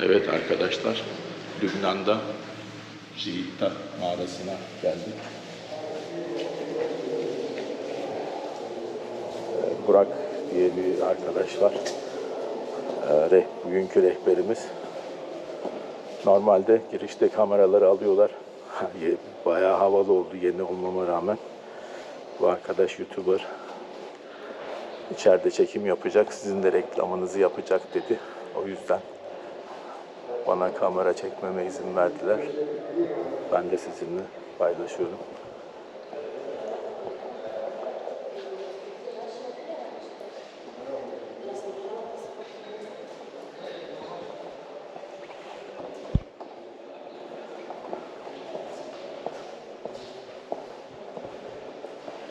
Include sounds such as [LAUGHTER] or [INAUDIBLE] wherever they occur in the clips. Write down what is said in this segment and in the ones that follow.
Evet arkadaşlar, Lübnan'da Şiita mağarasına geldik. Burak diye bir arkadaş var. Ee, Bugünkü rehberimiz. Normalde girişte kameraları alıyorlar. [LAUGHS] Bayağı havalı oldu yeni olmama rağmen. Bu arkadaş YouTuber. İçeride çekim yapacak, sizin de reklamınızı yapacak dedi. O yüzden bana kamera çekmeme izin verdiler. Ben de sizinle paylaşıyorum.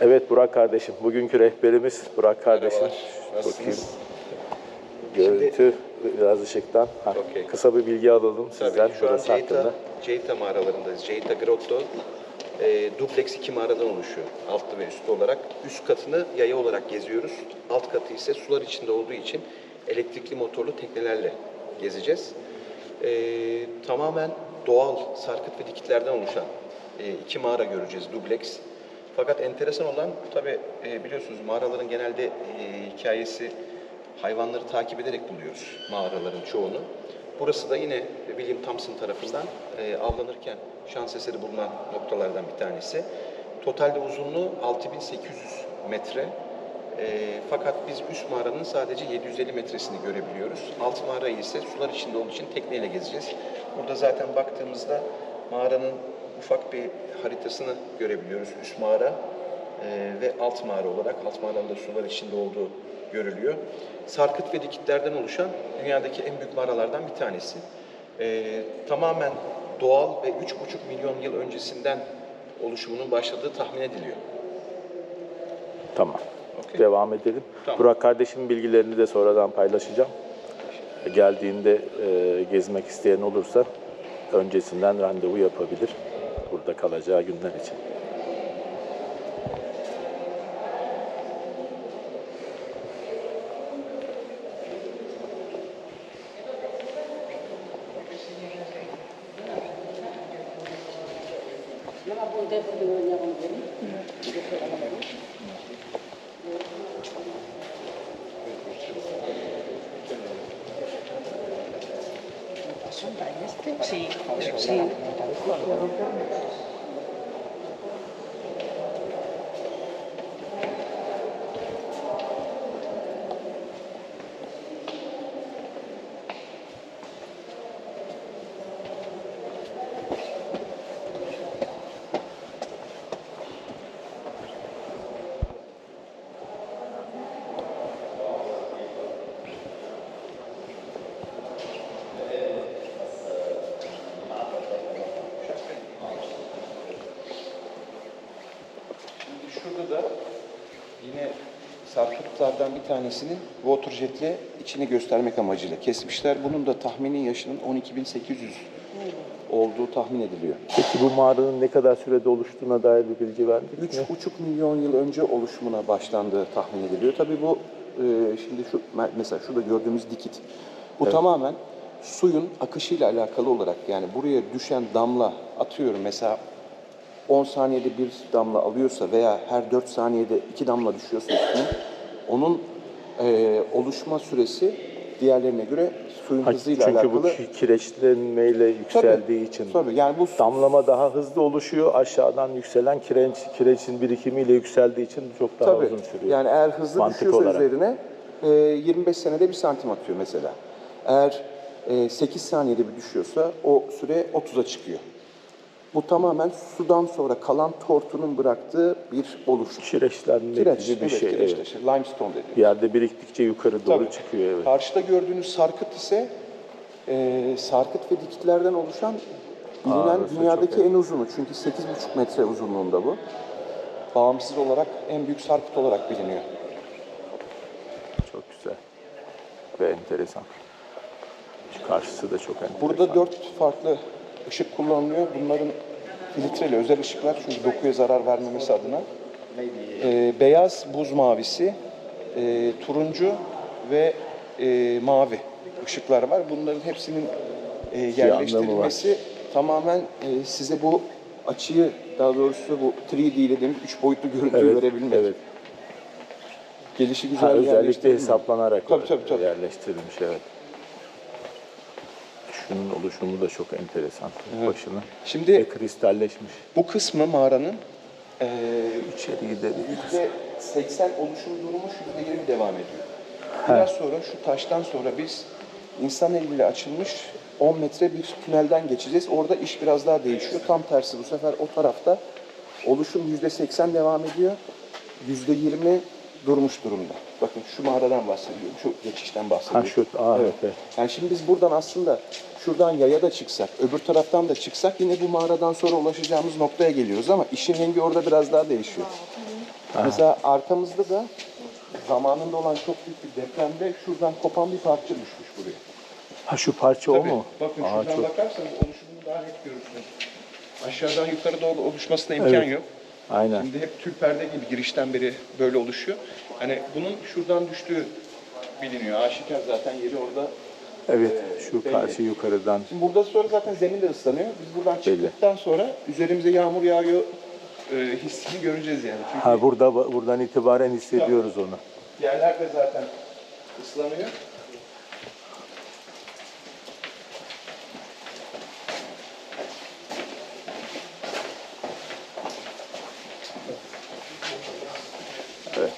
Evet Burak kardeşim, bugünkü rehberimiz Burak kardeşim. Merhabalar, nasılsınız? Bakayım. Görüntü biraz ışıktan. Ha, Okey. Kısa bir bilgi alalım sizden Tabii şu an burası Ceyta, hakkında. Ceyta mağaralarındayız. Ceyta Grotto e, dupleks iki mağaradan oluşuyor. Altlı ve üstü olarak. Üst katını yaya olarak geziyoruz. Alt katı ise sular içinde olduğu için elektrikli motorlu teknelerle gezeceğiz. E, tamamen doğal sarkıt ve dikitlerden oluşan e, iki mağara göreceğiz dubleks. Fakat enteresan olan tabii e, biliyorsunuz mağaraların genelde e, hikayesi hayvanları takip ederek buluyoruz mağaraların çoğunu. Burası da yine William Thompson tarafından e, avlanırken şans eseri bulunan noktalardan bir tanesi. Totalde uzunluğu 6800 metre. E, fakat biz üst mağaranın sadece 750 metresini görebiliyoruz. Alt mağarayı ise sular içinde olduğu için tekneyle gezeceğiz. Burada zaten baktığımızda mağaranın ufak bir haritasını görebiliyoruz. Üst mağara e, ve alt mağara olarak. Alt mağaranın da sular içinde olduğu görülüyor. Sarkıt ve dikitlerden oluşan dünyadaki en büyük mağaralardan bir tanesi. E, tamamen doğal ve 3,5 milyon yıl öncesinden oluşumunun başladığı tahmin ediliyor. Tamam. Okey. Devam edelim. Tamam. Burak kardeşimin bilgilerini de sonradan paylaşacağım. Geldiğinde e, gezmek isteyen olursa öncesinden randevu yapabilir. Burada kalacağı günler için. Sí, sí. Şimdi şurada da yine sarkıtlardan bir tanesinin waterjetle içini göstermek amacıyla kesmişler. Bunun da tahmini yaşının 12.800 olduğu tahmin ediliyor. Peki bu mağaranın ne kadar sürede oluştuğuna dair bir bilgi verdik mi? 3,5 milyon yıl önce oluşumuna başlandığı tahmin ediliyor. Tabii bu e, şimdi şu mesela şurada gördüğümüz dikit. Bu tamamen suyun akışıyla alakalı olarak yani buraya düşen damla atıyorum mesela 10 saniyede bir damla alıyorsa veya her 4 saniyede iki damla düşüyorsa üstüne onun e, oluşma süresi diğerlerine göre suyun Ha, hızıyla Çünkü alakalı. bu ki- kireçlenmeyle yükseldiği için Tabii yani bu damlama daha hızlı oluşuyor. Aşağıdan yükselen kireç, kireçin birikimiyle yükseldiği için çok daha Tabii. uzun sürüyor. Yani eğer hızlı Mantık düşüyorsa olarak. üzerine e, 25 senede bir santim atıyor mesela. Eğer e, 8 saniyede bir düşüyorsa o süre 30'a çıkıyor. Bu tamamen sudan sonra kalan tortunun bıraktığı bir oluşum. Kireçlenme Kireç, gibi bir evet, şey. kireç evet. taşı, limestone dediğimiz. Yerde biriktikçe yukarı doğru Tabii. çıkıyor. Evet. Karşıda gördüğünüz sarkıt ise e, sarkıt ve dikitlerden oluşan bilinen orası dünyadaki en uzunu. Çünkü 8,5 metre uzunluğunda bu. Bağımsız olarak en büyük sarkıt olarak biliniyor. Çok güzel. Ve enteresan. Karşısı da çok enteresan. Burada dört farklı ışık kullanılıyor. Bunların filtreli özel ışıklar çünkü dokuya zarar vermemesi adına. Ee, beyaz buz mavisi, e, turuncu ve e, mavi ışıklar var. Bunların hepsinin e, yerleştirilmesi tamamen e, size bu açıyı daha doğrusu bu 3D dediğimiz üç boyutlu görüntüyü Evet, verebilmek. evet. Gelişi güzel Ha, özellikle hesaplanarak Tabii, tabii, tabii. yerleştirilmiş evet. Şunun oluşumu da çok enteresan. Başına. Şimdi Ve kristalleşmiş. bu kısmı mağaranın e, İçeri gidelim. %80 oluşum durumu %20 devam ediyor. Biraz sonra şu taştan sonra biz insan eliyle açılmış 10 metre bir tünelden geçeceğiz. Orada iş biraz daha değişiyor. Tam tersi bu sefer o tarafta oluşum %80 devam ediyor. %20 durmuş durumda. Bakın şu mağaradan bahsediyorum. Şu geçişten bahsediyorum. Ha şu, aa, Evet. evet. Yani şimdi biz buradan aslında şuradan yaya da çıksak, öbür taraftan da çıksak yine bu mağaradan sonra ulaşacağımız noktaya geliyoruz ama işin rengi orada biraz daha değişiyor. Mesela arkamızda da zamanında olan çok büyük bir depremde şuradan kopan bir parça düşmüş buraya. Ha şu parça o Tabii. mu? Bakın Aa, şuradan çok- bakarsanız oluşumunu daha net görürsünüz. Aşağıdan yukarı doğru oluşmasına imkan Evet. yok. Aynen. Şimdi hep tül perde gibi girişten beri böyle oluşuyor. Hani bunun şuradan düştüğü biliniyor. Aşikar zaten yeri orada Evet şu belli. karşı yukarıdan. Şimdi burada sonra zaten zemin de ıslanıyor. Biz buradan çıktıktan sonra üzerimize yağmur yağıyor e, hissini göreceğiz yani. Çünkü Ha burada buradan itibaren hissediyoruz onu. yerler de zaten ıslanıyor.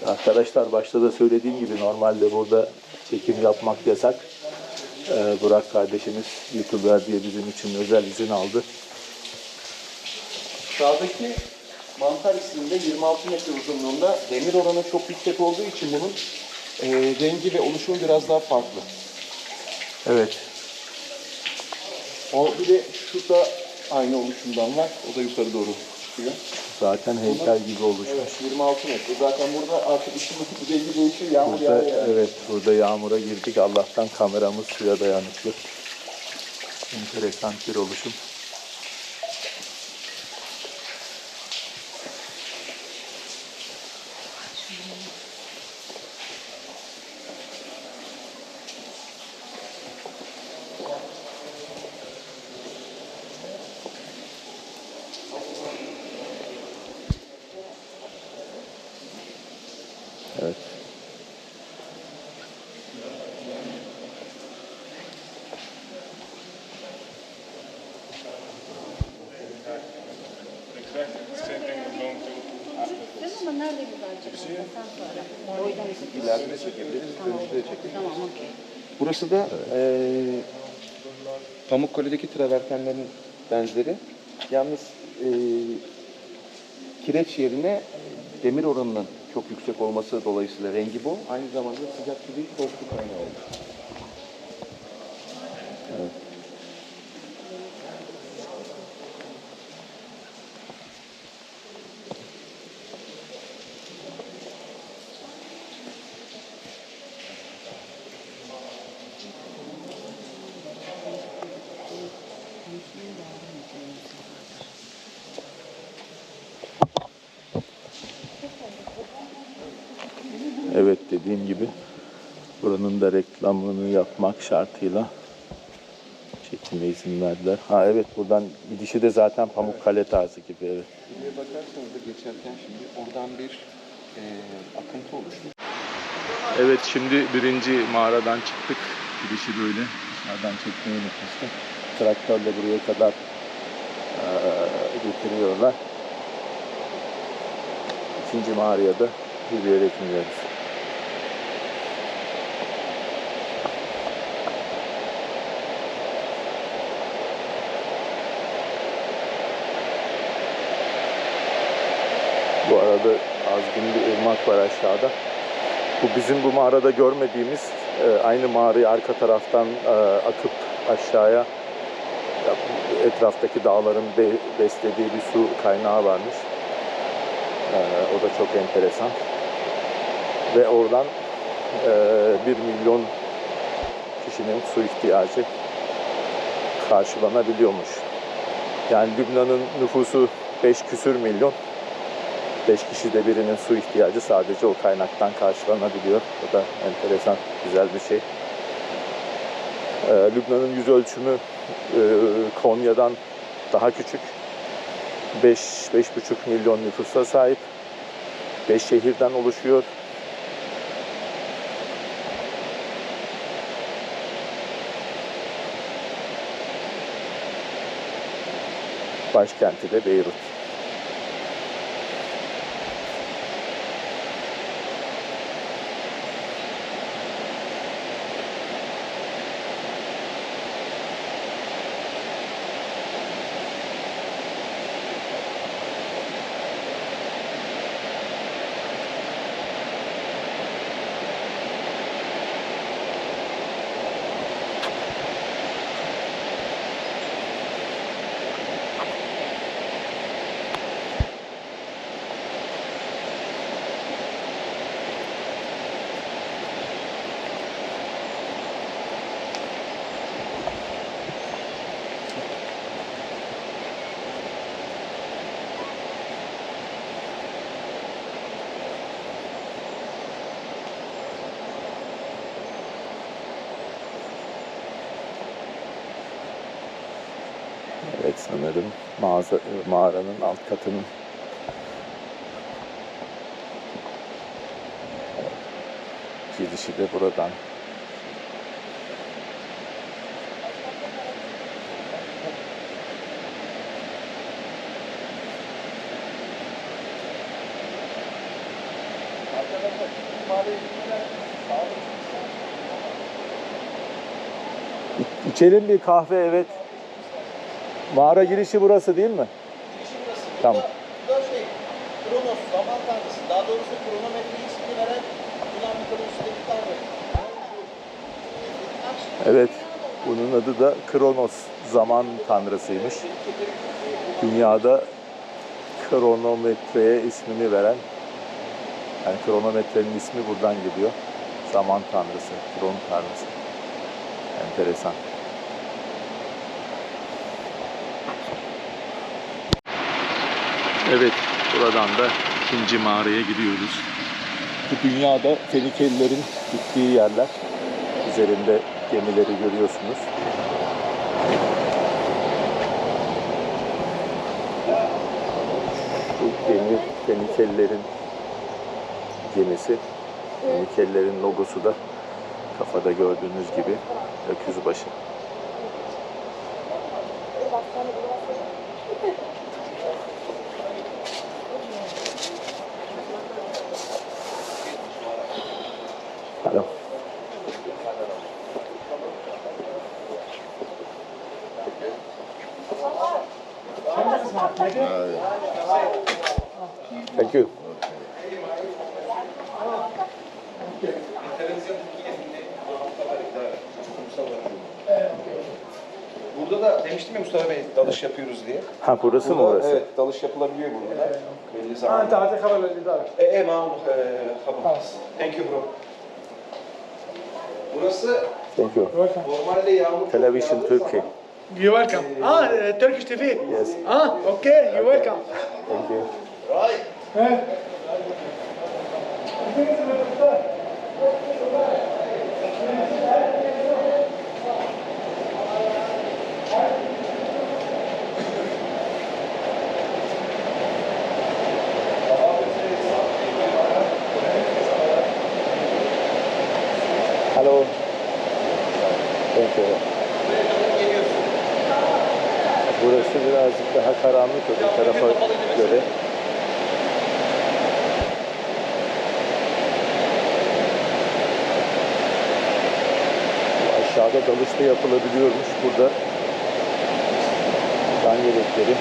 Arkadaşlar başta da söylediğim gibi normalde burada çekim yapmak yasak. Ee, Burak kardeşimiz YouTuber diye bizim için özel izin aldı. Sağdaki mantar isminde 26 metre uzunluğunda demir oranı çok yüksek olduğu için bunun e, rengi ve oluşumu biraz daha farklı. Evet. O bir de şurada aynı oluşumdan var. O da yukarı doğru çıkıyor. Zaten heykel gibi oluşmuş. Evet 26 metre. Zaten burada artık işin rengi değişiyor. Yağmur Burada, yağıyor. yani. evet, burada yağmura girdik. Allah'tan kameramız suya dayanıklı. Enteresan bir oluşum. Boydan ışık. İleride de çekebiliriz, önümüzde de çekebiliriz. Tamam okey. Burası da eee Pamukkale'deki travertenlerin benzeri. Yalnız eee, kireç yerine demir oranının çok yüksek olması dolayısıyla rengi bu. Aynı zamanda sıcak su değil, soğuk su kaynağı oldu. Evet dediğim gibi buranın da reklamını yapmak şartıyla çekime izin verdiler. Ha evet buradan gidişi de zaten Pamukkale tarzı gibi evet. Buraya bakarsanız da geçerken şimdi oradan bir eee, akıntı oluştu. Evet şimdi birinci mağaradan çıktık. Girişi böyle. Dışarıdan çekmeyi unutmuştum. Traktörle buraya kadar eee, getiriyorlar. İkinci mağaraya da yürüyerek iniyoruz. Bu arada ırmak var aşağıda. Bu bizim bu mağarada görmediğimiz e, aynı mağarayı arka taraftan e, akıp aşağıya ya, etraftaki dağların be- beslediği bir su kaynağı varmış. E, o da çok enteresan. Ve oradan e, bir milyon kişinin su ihtiyacı karşılanabiliyormuş. Yani Lübnan'ın nüfusu 5 küsür milyon. 5 kişide birinin su ihtiyacı sadece o kaynaktan karşılanabiliyor. O da enteresan, güzel bir şey. Ee, Lübnan'ın yüz ölçümü e, Konya'dan daha küçük. 5-5,5 milyon nüfusa sahip. 5 şehirden oluşuyor. Başkenti de Beyrut. Evet sanırım mağaza, mağaranın alt katının girişi de buradan. İçelim bir kahve evet. Mağara girişi burası değil mi? Tamam. Bu da şey, Kronos, zaman tanrısı. Daha doğrusu kronometre ismini veren Yunan mitolojisindeki tanrı. Evet. Bunun adı da Kronos. Zaman tanrısıymış. Dünyada kronometreye ismini veren yani kronometrenin ismi buradan geliyor. Zaman tanrısı, kron tanrısı. Enteresan. Evet, buradan da ikinci mağaraya gidiyoruz. Bu dünyada Fenikelilerin gittiği yerler. Üzerinde gemileri görüyorsunuz. Bu gemi Fenikelilerin gemisi. Fenikelilerin logosu da kafada gördüğünüz gibi öküz başı. Hello. Thank you. Burada da demiştim ya Mustafa Bey dalış yapıyoruz diye. Ha burası burada, mı orası? Evet dalış yapılabiliyor burada. Belli zaman. Ha hadi haber verin daha. E e mağmur e, haber. Thank you bro. Burası Thank you. Normalde yağmur Television Turkey. Zaman, You're welcome. Ee, ah, uh, Turkish TV. Yes. Ah, okay. You're okay. welcome. Thank you. Right. Thank you. Burası birazcık daha karanlık öbür tarafa göre. Aşağıda dalış da yapılabiliyormuş. Burada can yelekleri.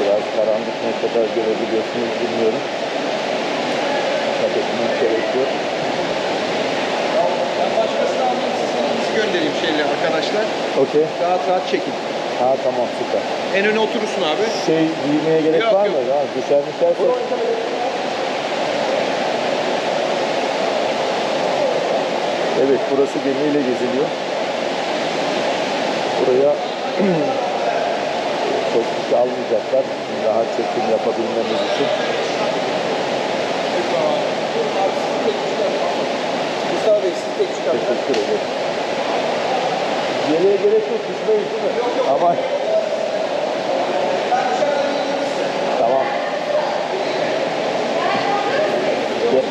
Biraz karanlık ne kadar görebiliyorsunuz bilmiyorum. Dikkat etmek gerekiyor. Ben kendinizi göndereyim şeyle arkadaşlar. Okey. Rahat rahat çekin. Ha tamam süper. En öne oturursun abi. Şey giymeye gerek Yok, var yok. mı? Ha, düşer düşerse. Evet burası gemiyle geziliyor. Buraya [CLEARS THROAT] çok kişi almayacaklar. Rahat çekim yapabilmemiz için. çıkar. Teşekkür ederim. Geriye gerek yok. Düşmeyiz değil mi? Yok yok. Ama... Tamam. Gel.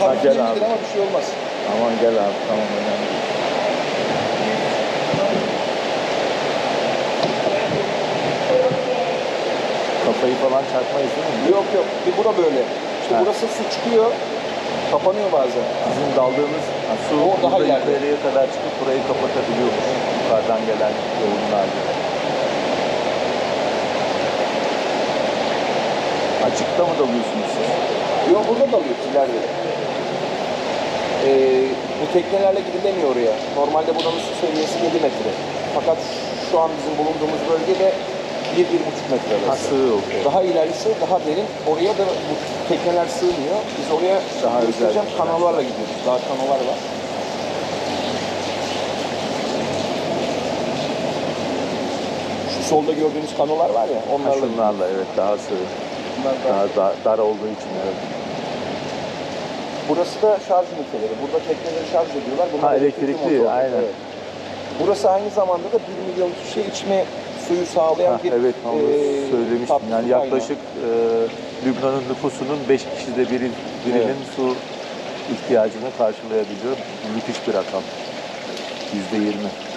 Ha, gel abi. Ama bir şey olmaz. Aman gel abi tamam önemli. Kafayı falan çarpmayız değil mi? Yok yok. Bir bura böyle. İşte Ha. burası su çıkıyor. Kapanıyor bazen. Bizim daldığımız ha, su O daha burada ileride. yukarıya kadar çıkıp burayı kapatabiliyormuş. Yukarıdan gelen yoğunlarla. Açıkta mı dalıyorsunuz siz? Yok burada dalıyoruz ileride. Ee, bu teknelerle gidilemiyor oraya. Normalde buranın su seviyesi 7 metre. Fakat şu an bizim bulunduğumuz bölgede 1-1,5 metre Ha arası. sığ okey. Daha ilerisi daha derin. Oraya da bu tekneler sığmıyor. Biz oraya Daha özel. kanallarla gidiyoruz. Daha kanallar var. Şu solda gördüğünüz kanolar var ya Ha, onlarla gidiyoruz. şunlarla evet daha sığ. Bunlar daha- Daha dar, dar olduğu için evet. Burası da şarj üniteleri. Burada tekneleri şarj ediyorlar. Bunlar Ha, elektrikli, motorlar. aynen. Burası aynı zamanda da 1 milyon kişiye içme suyu sağlayan ha, bir Evet onu e, söylemiştim. Yani yaklaşık kaynağı. e, Lübnan'ın nüfusunun 5 kişide biri, birinin evet. su ihtiyacını karşılayabiliyor. Müthiş bir rakam. %20.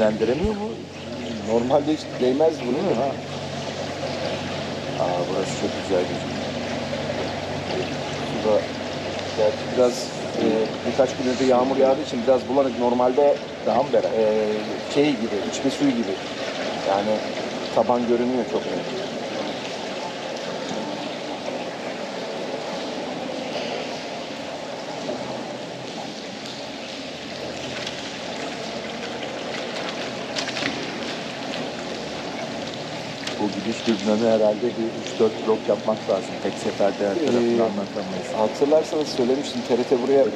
Yönlendiremiyor mu? Normalde hiç değmez bunu. Ha. Aa burası çok güzel gözüküyor. Suda gerçi biraz e, birkaç gün önce yağmur yağdığı için biraz bulanık. Normalde Daha mı beraber? e, şey gibi, içme suyu gibi. Yani taban görünüyor çok net. Bu gidiş Lübnan'ı herhalde bir 3-4 blok yapmak lazım. Tek seferde her tarafını Ee, anlatamayız. Hatırlarsanız söylemiştim TRT buraya 4-5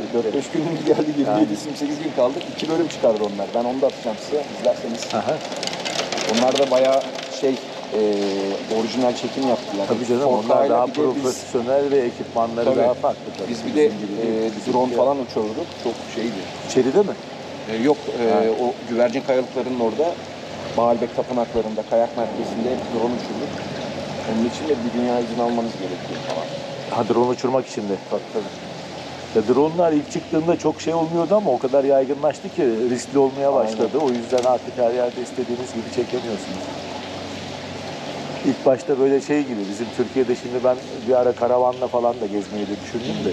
günümüz geldi, 27-28 gün kaldık. 2 bölüm çıkardı onlar. Ben onu da atacağım size izlerseniz. Aha. Onlar da bayağı şey e, orijinal çekim yaptılar. Tabii canım 4K onlar daha de biz- profesyonel ve ekipmanları Tabii. daha farklı. Tabii. Biz bir de e, drone falan uçurduk. Çok şeydi. İçeride mi? E, yok e, Ha. o güvercin kayalıklarının orada Baalbek tapınaklarında kayak merkezinde hep drone uçurduk. Onun için de bir dünya izin almanız gerekiyor falan. Ha drone uçurmak için de. Tabii tabii. Ya dronelar ilk çıktığında çok şey olmuyordu ama o kadar yaygınlaştı ki riskli olmaya başladı. O yüzden artık her yerde istediğiniz gibi çekemiyorsunuz. İlk başta böyle şey gibi bizim Türkiye'de şimdi ben bir ara karavanla falan da gezmeyi de düşündüm de.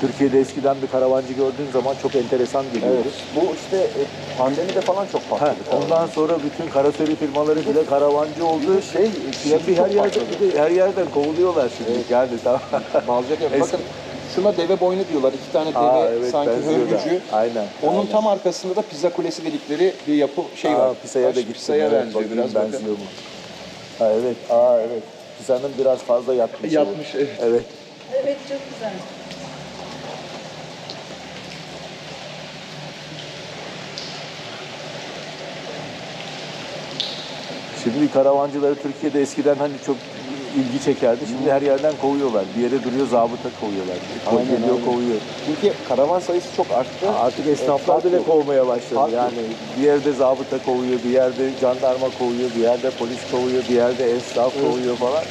Türkiye'de eskiden bir karavancı gördüğün zaman çok enteresan geliyordu. Evet. Bu işte e, pandemide falan çok Ha, patladı. ondan sonra bütün karaseri firmaları bile karavancı oldu. Bir şey, Şimdi her yerde patladı. bir de her yerden kovuluyorlar şimdi. Evet. Yani tamam. [LAUGHS] Balcak Bakın şuna deve boynu diyorlar. İki tane deve Aa, evet, sanki hörgücü. Aynen. Onun aynen. tam arkasında da pizza kulesi dedikleri bir yapı şey Aa, var. Pisa'ya da gittim. Pisa'ya evet, benziyor biraz. benziyor mu? Ha, evet. Aa evet. Pisa'nın biraz fazla yatmış. Yatmış, evet. Evet. Evet çok güzel. Şimdi karavancıları Türkiye'de eskiden hani çok ilgi çekerdi. Şimdi her yerden kovuyorlar. Bir yere duruyor zabıta kovuyorlar. Aynen, Geliyor aynen. kovuyor. Çünkü karavan sayısı çok arttı. Artık esnaflar fark bile yok. kovmaya başladı. Fark. Yani bir yerde zabıta kovuyor, bir yerde jandarma kovuyor, bir yerde polis kovuyor, bir yerde esnaf kovuyor falan.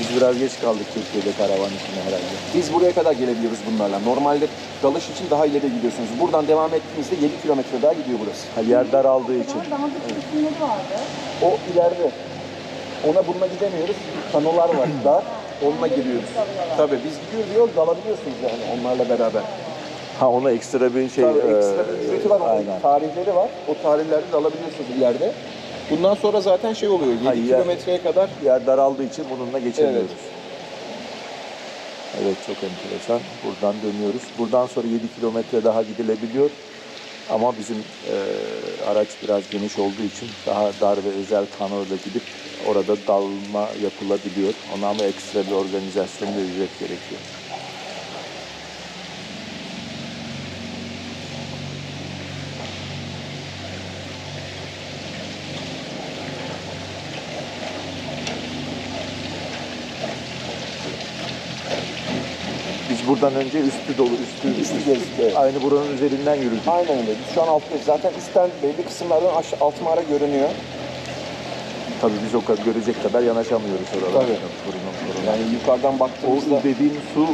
Biz biraz geç kaldık Türkiye'de karavan işine herhalde. Biz buraya kadar gelebiliyoruz bunlarla. Normalde dalış için daha ileri gidiyorsunuz. Buradan devam ettiğinizde 7 kilometre daha gidiyor burası. Ha, yer daraldığı için. Daha da kısımları vardı. O ileride. Ona bununla gidemiyoruz. Kanolar var [CLEARS THROAT] dar. Onunla giriyoruz. Tabii biz gidiyoruz yol dalabiliyorsunuz yani onlarla beraber. Ha ona ekstra bir şey. Tabii e, ekstra bir ücreti var. Onun Aynen. tarihleri var. O tarihlerde de alabiliyorsunuz ileride. Bundan sonra zaten şey oluyor. 7 Ha, yer- kilometreye kadar Yer daraldığı için bununla geçemiyoruz. Evet çok enteresan. Buradan dönüyoruz. Buradan sonra 7 kilometre daha gidilebiliyor. Ama bizim e, araç biraz geniş olduğu için daha dar ve özel kanalda gidip orada dalma yapılabiliyor. Ona ama ekstra bir organizasyon ve ücret gerekiyor. Biz buradan önce üstü dolu, üstü, Üstü gezdik, evet. Aynı buranın üzerinden yürüdük. Aynen öyle. Biz şu an alttayız. Zaten üstten belli kısımlardan aşağı, alt mağara görünüyor. Tabii biz o kadar görecek kadar yanaşamıyoruz oralara. Tabii. Korunun, korunun. Yani yukarıdan O baktığımızda... dediğim su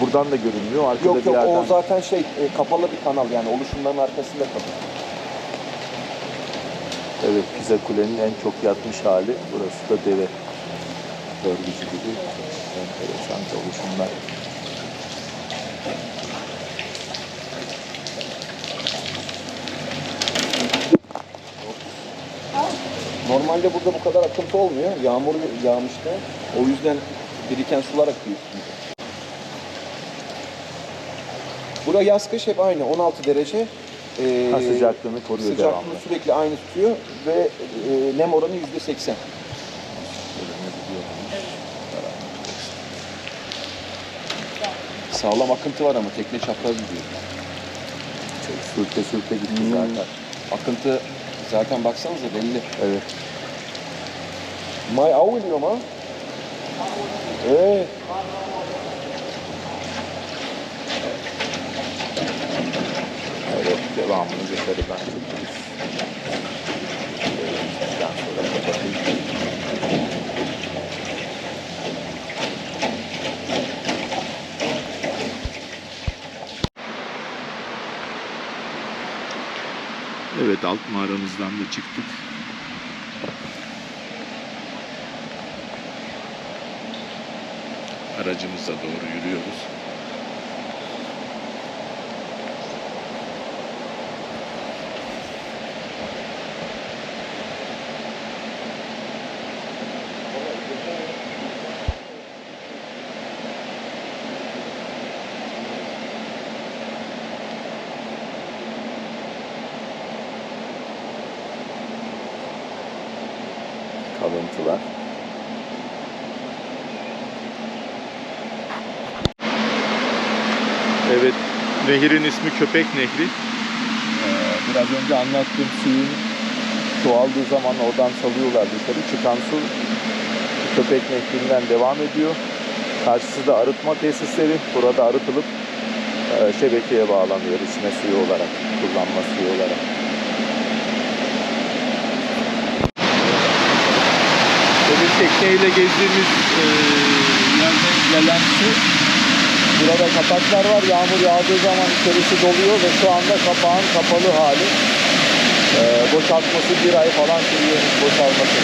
buradan da görünmüyor. Arkada Yok bir yok yerden. o zaten şey e, kapalı bir kanal yani oluşumların arkasında kapalı. Evet, Pisa Kule'nin en çok yatmış hali. Burası da deve bölgesi gibi. Enteresan oluşumlar. Normalde burada bu kadar akıntı olmuyor. Yağmur yağmıştı. O yüzden biriken sular akıyor üstümüze. Bura yaz kış hep aynı 16 derece. Ee, Ha, sıcaklığını koruyor Sıcaklığını devamlı. sürekli aynı tutuyor ve e, nem oranı yüzde 80. Sağlam akıntı var ama tekne çapraz gidiyor. Sürte sürte gitti Hmm. zaten. Akıntı zaten baksanıza belli. Evet. May av iniyor ama. Evet. Evet, devamını. Evet, bizden sonra kapatayım. Evet, alt mağaramızdan da çıktık. Aracımıza doğru yürüyoruz. Evet, nehirin ismi Köpek Nehri. Ee, biraz önce anlattığım suyun çoğaldığı zaman oradan salıyorlar dışarı. Çıkan su Köpek Nehri'nden devam ediyor. Karşısı da arıtma tesisleri. Burada arıtılıp e, şebekeye bağlanıyor içme suyu olarak, kullanma suyu olarak. Demin tekneyle gezdiğimiz e, yerden gelen su Burada kapaklar var. Yağmur yağdığı zaman içerisi doluyor ve şu anda kapağın kapalı hali. E, boşaltması bir ay falan sürüyor boşalması.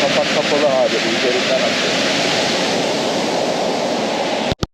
Kapak kapalı hali. Üzerinden akıyor.